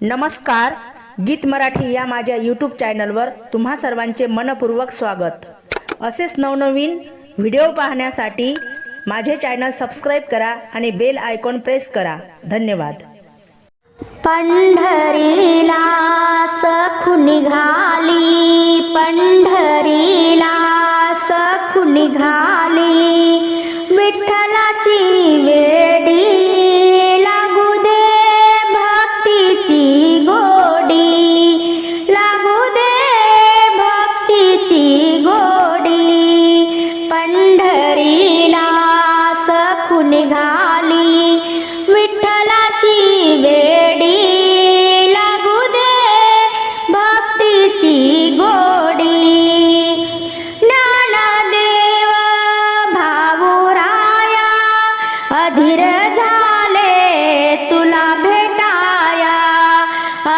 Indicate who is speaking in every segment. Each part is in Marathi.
Speaker 1: नमस्कार गीत मराठी या माझ्या यूट्यूब चॅनलवर तुम्हा सर्वांचे मनपूर्वक स्वागत. असेच नवनवीन व्हिडिओ पाहण्यासाठी माझे चॅनल सबस्क्राईब करा आणि बेल आयकॉन प्रेस करा. धन्यवाद.
Speaker 2: पंढरीला सखू निघाली पंढरीला सखू निघाली विठ्ठलाची वेळ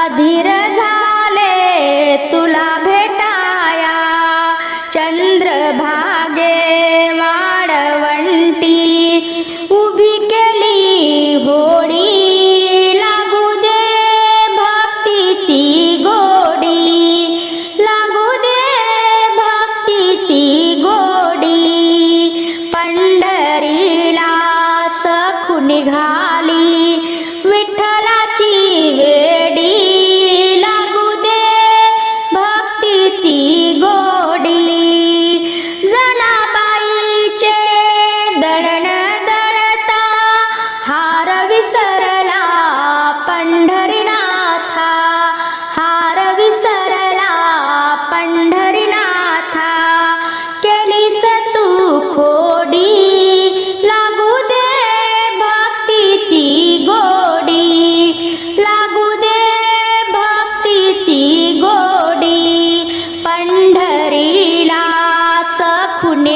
Speaker 2: Adira.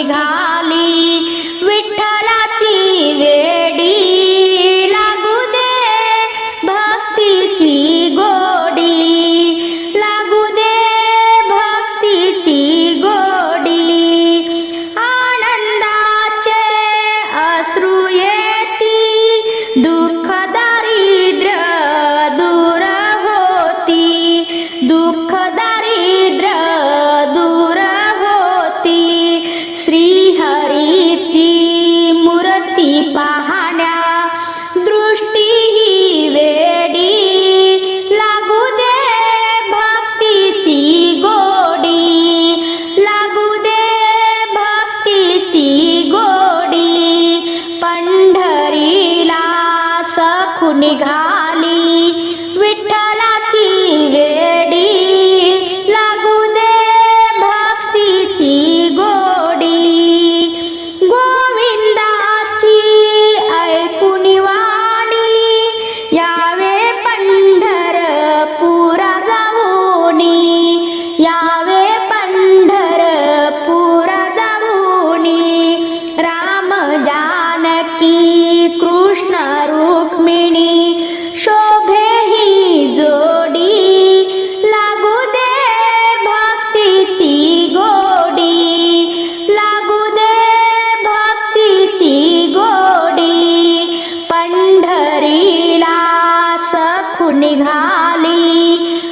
Speaker 2: निघाली ती पाहण्या? दृष्टी ही वेडी. लागू दे भक्तीची गोडी. लागू दे भक्तीची गोडी. पंढरीला सखू निघाली निघाली.